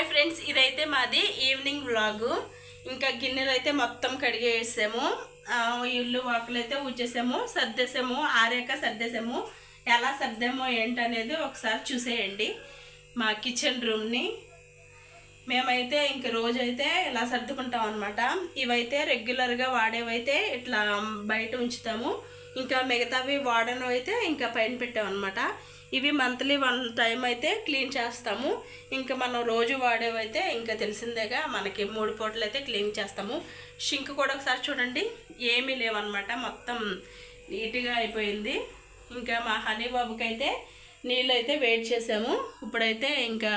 Hi friends ఇదైతే మాది evening vlog ఇంకా గిన్నెలు అయితే మొత్తం కడిగేసాము ఇల్లు వాకులు అయితే ఊచేసాము సర్దేసాము ఆరాక సర్దేసాము. ఎలా సర్దామో ఏంటనేది ఒకసారి చూసేయండి మా కిచెన్ రూమ్ని మేమైతే ఇంక రోజైతే ఇలా సర్దుకుంటాం అనమాట ఇవైతే రెగ్యులర్గా వాడేవైతే ఇట్లా బయట ఉంచుతాము. ఇంకా మిగతావి వాడనవి అయితే ఇంకా పైన పెట్టామన్నమాట. ఇవి మంత్లీ వన్ టైం అయితే క్లీన్ చేస్తాము. ఇంకా మనం రోజు వాడేవైతే ఇంకా తెలిసిందేగా మనకి మూడు పూటలు అయితే క్లీన్ చేస్తాము. షింక్ కూడా ఒకసారి చూడండి. ఏమీ లేవన్నమాట. మొత్తం నీట్గా అయిపోయింది. ఇంకా మా హనీ బాబుకి అయితే నీళ్ళు అయితే వెయిట్ చేసాము. ఇప్పుడైతే ఇంకా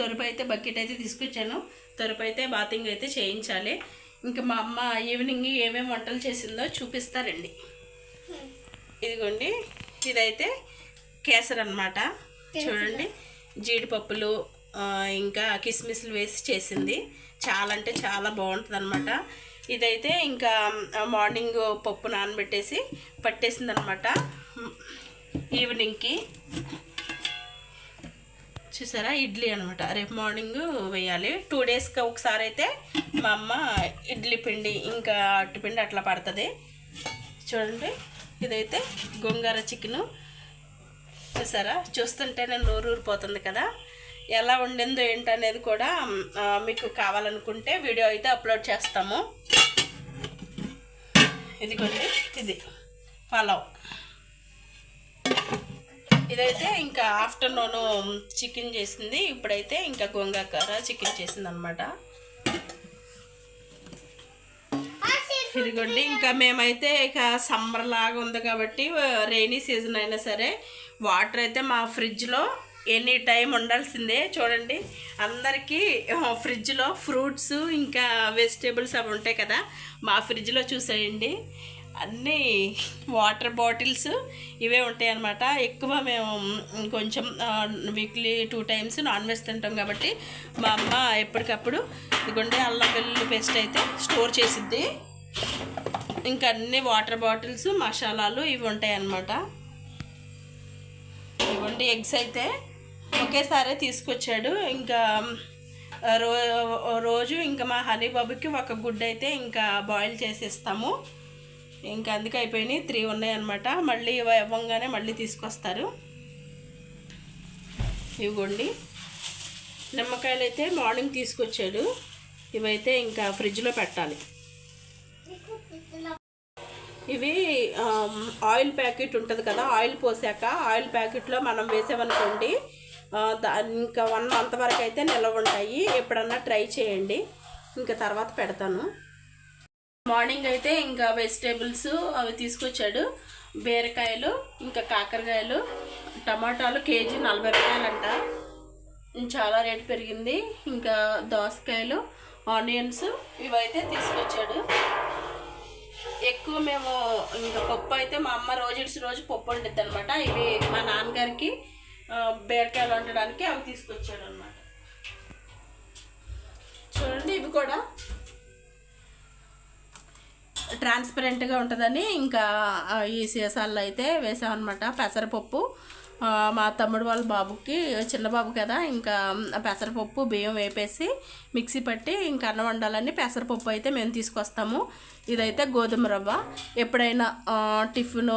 తొరుపు అయితే బకెట్ అయితే తీసుకొచ్చాను. తొరుపు అయితే బాతింగ్ అయితే చేయించాలి. ఇంకా మా అమ్మ ఈవినింగ్ ఏమేమి వంటలు చేసిందో చూపిస్తారండి ఇదిగోండి ఇదైతే కేసర్ అన్నమాట చూడండి జీడిపప్పులు ఇంకా కిస్మిస్లు వేసి చేసింది. చాలా అంటే చాలా బాగుంటుంది అనమాట ఇదైతే ఇంకా మార్నింగ్ పప్పు నానబెట్టేసి పట్టేసింది అనమాట ఈవినింగ్కి. చూసారా ఇడ్లీ అనమాట రేపు మార్నింగ్ వేయాలి. టూ డేస్కి ఒకసారి అయితే మా అమ్మ ఇడ్లీ పిండి ఇంకా అట్టు పిండి అట్లా పడుతుంది. చూడండి. ఇదైతే గోంగూర చికెను. చూసారా? చూస్తుంటేనే నోరు ఊరిపోతుంది కదా. ఎలా ఉండిందో ఏంటనేది కూడా మీకు కావాలనుకుంటే వీడియో అయితే అప్లోడ్ చేస్తాము. ఇదిగోండి ఇది పలావ్. ఇదైతే ఇంకా ఆఫ్టర్నూన్ చికెన్ చేసింది. ఇప్పుడైతే ఇంకా గోంగూర చికెన్ చేసింది అనమాట ఇదిగోండి ఇంకా మేమైతే ఇక సమ్మర్ లాగా ఉంది కాబట్టి రైనీ సీజన్ అయినా సరే వాటర్ అయితే మా ఫ్రిడ్జ్లో ఎనీ టైం ఉండాల్సిందే. చూడండి అందరికీ ఫ్రిడ్జ్లో ఫ్రూట్స్ ఇంకా వెజిటేబుల్స్ అవి ఉంటాయి కదా మా ఫ్రిడ్జ్లో చూసేయండి. అన్నీ వాటర్ బాటిల్స్ ఇవే ఉంటాయి అన్నమాట. ఎక్కువ మేము కొంచెం weekly two times non veg తింటాం కాబట్టి మా అమ్మ ఎప్పటికప్పుడు ఇదిగోండి అల్లం వెల్లుల్లి పేస్ట్ అయితే స్టోర్ చేసిద్ది. ఇంకా అన్ని వాటర్ బాటిల్స్ మసాలాలు ఇవి ఉంటాయి అన్నమాట ఇవ్వండి ఎగ్స్ అయితే ఒకేసారి తీసుకొచ్చాడు. ఇంకా రో రోజు ఇంకా మా హనీ బాబుకి ఒక గుడ్ అయితే ఇంకా బాయిల్ చేసేస్తాము. ఇంకా అందుకే అయిపోయినాయి త్రీ ఉన్నాయి అనమాట మళ్ళీ ఇవి ఇవ్వంగానే మళ్ళీ తీసుకొస్తారు. ఇవ్వండి. నిమ్మకాయలు అయితే మార్నింగ్ తీసుకొచ్చాడు. ఇవైతే ఇంకా ఫ్రిడ్జ్లో పెట్టాలి. ఇవి ఆయిల్ ప్యాకెట్ ఉంటుంది కదా ఆయిల్ పోసాక ఆయిల్ ప్యాకెట్లో మనం వేసామనుకోండి దా ఇంకా వన్ మంత్ వరకు అయితే నిల్వ ఉంటాయి. ఎప్పుడన్నా ట్రై చేయండి. ఇంకా తర్వాత పెడతాను. మార్నింగ్ అయితే ఇంకా వెజిటేబుల్స్ అవి తీసుకొచ్చాడు. బీరకాయలు ఇంకా కాకరకాయలు టమాటాలు కేజీ నలభై రూపాయలంట. చాలా రేటు పెరిగింది. ఇంకా దోసకాయలు ఆనియన్స్ ఇవైతే తీసుకొచ్చాడు. ఎక్కువ మేము ఇంకా పప్పు అయితే మా అమ్మ రోజు ఇడిచి రోజు పప్పు వండిద్ది అనమాట ఇవి మా నాన్నగారికి బీరకాయలు వండడానికి అవి తీసుకొచ్చాడు అనమాట చూడండి ఇవి కూడా. ట్రాన్స్పరెంట్గా ఉంటుందని ఇంకా ఈ సీసాల్లో అయితే వేసామన్నమాట. పెసరపప్పు మా తమ్ముడు వాళ్ళ బాబుకి చిన్న బాబు కదా ఇంకా పెసరపప్పు బియ్యం వేపేసి మిక్సీ పట్టి ఇంకా అన్నం వండాలని పెసరపప్పు అయితే మేము తీసుకొస్తాము. ఇదైతే గోధుమ రవ్వ. ఎప్పుడైనా టిఫిన్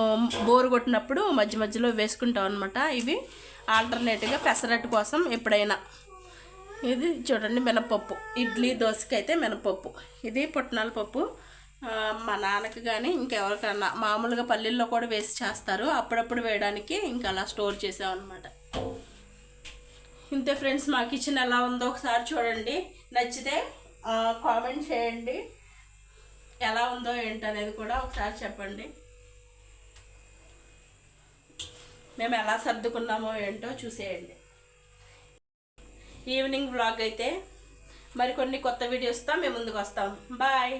బోరు కొట్టినప్పుడు మధ్య మధ్యలో వేసుకుంటాం అనమాట ఇవి ఆల్టర్నేట్గా పెసరట్టు కోసం ఎప్పుడైనా. ఇది చూడండి మినపప్పు. ఇడ్లీ దోశకి అయితే మినపప్పు. ఇది పుట్నాల పప్పు. మా నాన్నకి కానీ ఇంకెవరికన్నా. మామూలుగా పల్లీల్లో కూడా వేసి చేస్తారు. అప్పుడప్పుడు వేయడానికి ఇంకా అలా స్టోర్ చేసామన్నమాట ఇంతే ఫ్రెండ్స్ మా కిచెన్ ఎలా ఉందో ఒకసారి చూడండి. నచ్చితే కామెంట్ చేయండి. ఎలా ఉందో ఏంటనేది కూడా ఒకసారి చెప్పండి. మేము ఎలా సర్దుకున్నామో ఏంటో చూసేయండి. ఈవినింగ్ బ్లాగ్ అయితే మరికొన్ని కొత్త వీడియోస్తో మేము ముందుకు వస్తాం. బాయ్